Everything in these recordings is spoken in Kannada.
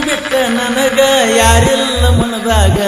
ಬಿಟ್ಟ ನನಗ ಯಾರಿಲ್ಲ ಮನದಾಗ.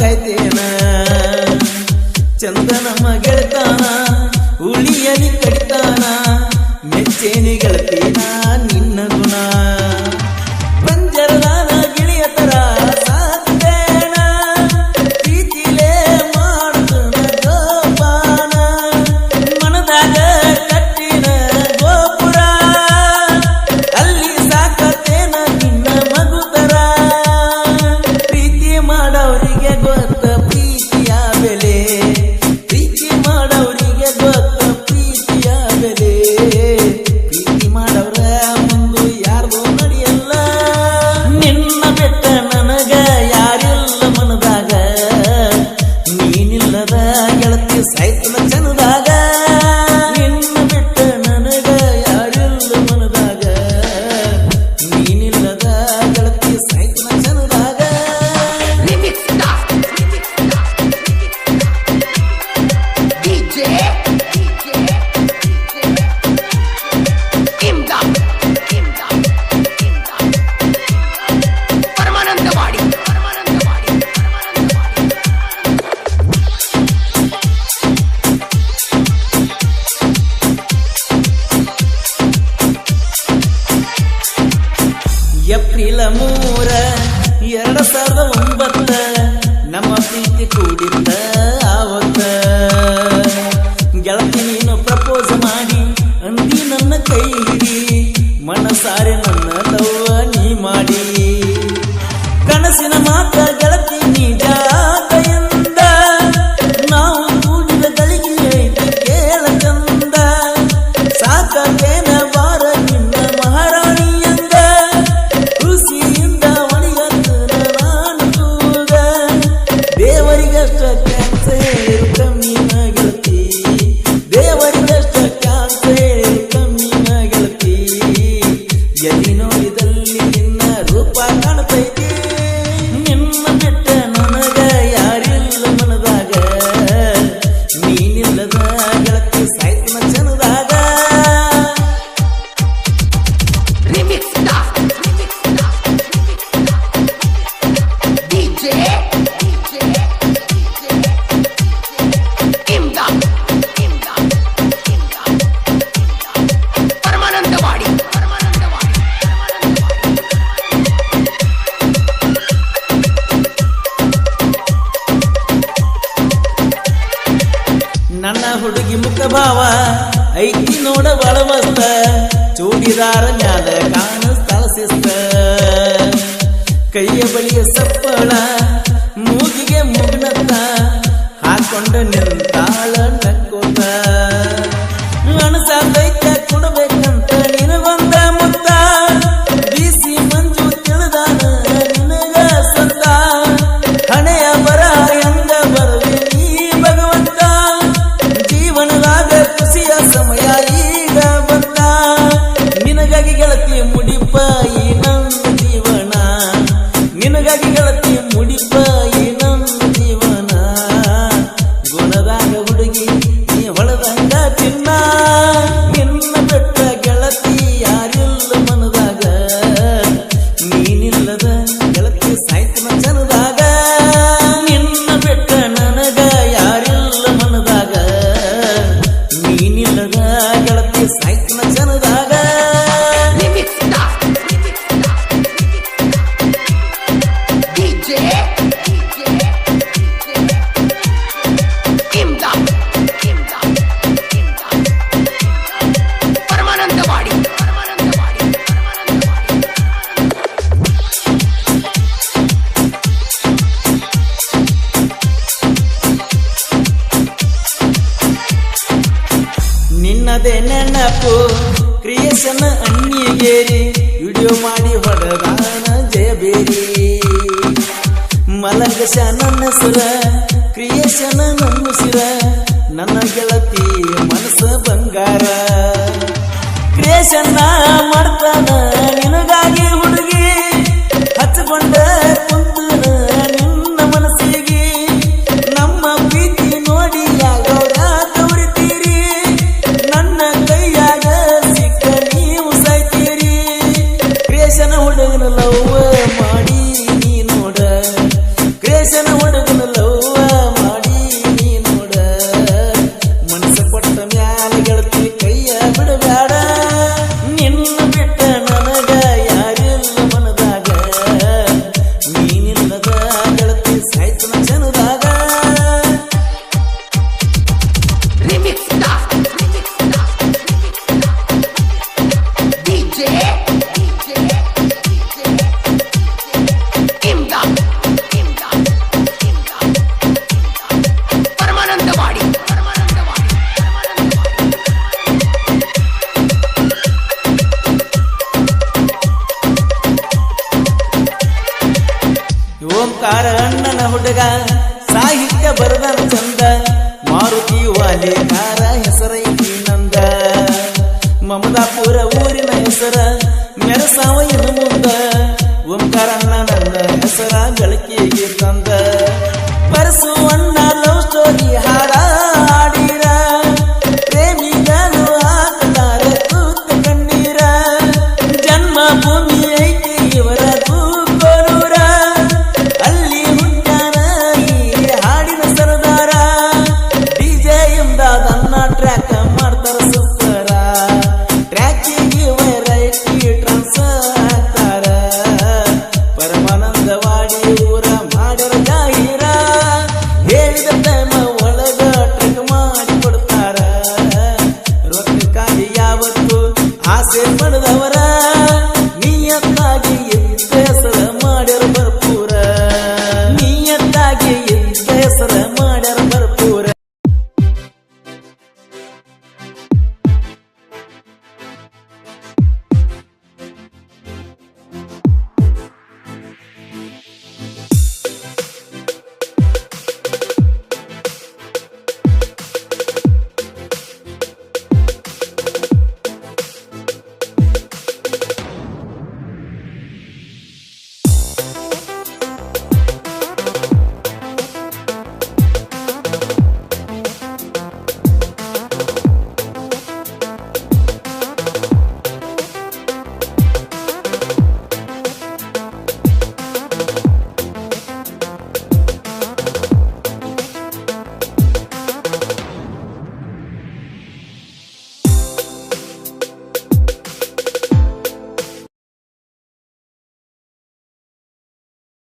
قديمة ಸಾಹಿತ್ಯ ಮಂಚನ ಕೈಲ ಮೂರ, ಎರಡ ಸಾವಿರದ ಒಂಬತ್ತ. ನಮ್ಮ ಪ್ರೀತಿ ಕೂಡಿದ್ದ ಆವತ್ತ. ಗೆಳತಿ, ನೀನು ಪ್ರಪೋಸ್ ಮಾಡಿ, ಅಂದಿ ನನ್ನ ಕೈ ಹಿಡಿ. ಮನಸಾರೆ ನನ್ನ ಲವ್ವ ನೀ ಮಾಡಿ. ಕನಸಿನ ಮಾತ್ರ ಗೆಳತಿ ನೀಡ. I'm gonna play ಭಕ್ತ ಭಾವ. ಐತಿ ನೋಡ ಬಳವಸ್ತ ಚೂಡಿದಾರ ಮ್ಯಾಲ ಕಾಣಿಸ್ತಾಳ ಸಿಸ್ತ. ಕೈಯ ಬಳಿಯ ಸಪ್ಪಳ, ಮೂಗಿಗೆ ಮುಗ್ನತ್ತ. ಹಾಕೊಂಡ ನಿಂತಾಳ ನೀ ಹೊಳದಂಗ ತಿನ್ನ. ನಿನ್ನ ಬೆಟ್ಟ ಗೆಳತಿ ಯಾರಿಲ್ಲ ಮನದಾಗ. ನೀನಿಲ್ಲದ ಗೆಳತಿ ಸಾಯ್ತಿನ ಜನದಾಗ ನಿನ್ನ ಬೆಟ್ಟ ನನಗ ಯಾರಿಲ್ಲ ಮನದಾಗ. ನೀನಿಲ್ಲದ ಗೆಳತಿ ಸಾಯ್ತಿನ ಜನದಾಗ ಏರಿ ವಿಡಿಯೋ ಮಾಡಿ ಹೊಡೆದಾನ ಜಯಬೇರಿ ಮಲಗಸ ನನ್ನ ಸುರ, ಕ್ರಿಯೇಶನ ನನ್ನ ಸುರ ನನ್ನ ಗೆಳತಿ ಮನಸ್ಸ ಬಂಗಾರ. ಕ್ರಿಯೇಶನ್ನ ಮಾಡ್ತಾನ ನಿನಗಾಗಿ. I. ಆಸೆ ಪಡೆದವರ